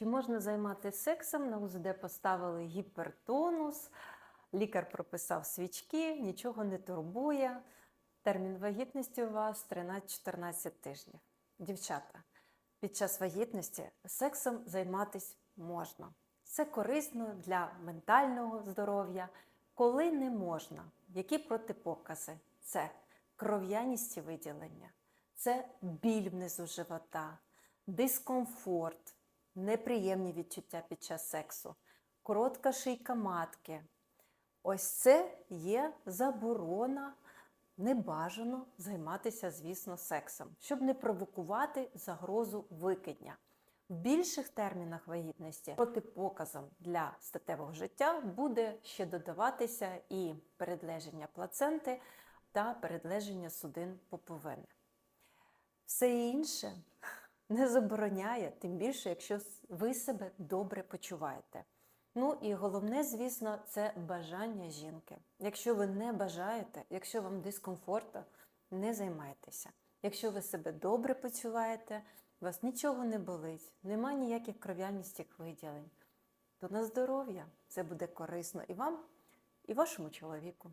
Чи можна займатися сексом? На УЗД поставили гіпертонус, лікар прописав свічки, нічого не турбує. Термін вагітності у вас 13-14 тижнів. Дівчата, під час вагітності сексом займатися можна. Це корисно для ментального здоров'я. Коли не можна, які протипокази? Це кров'яністі виділення, це біль внизу живота, дискомфорт, неприємні відчуття під час сексу, коротка шийка матки. Ось це є заборона, небажано займатися, звісно, сексом, щоб не провокувати загрозу викидня. В більших термінах вагітності протипоказом для статевого життя буде ще додаватися і передлеження плаценти та передлеження судин поповини. Все інше не забороняє, тим більше, якщо ви себе добре почуваєте. Ну і головне, звісно, це бажання жінки. Якщо ви не бажаєте, якщо вам дискомфортно, не займайтеся. Якщо ви себе добре почуваєте, у вас нічого не болить, нема ніяких кров'яністих виділень, то на здоров'я це буде корисно і вам, і вашому чоловіку.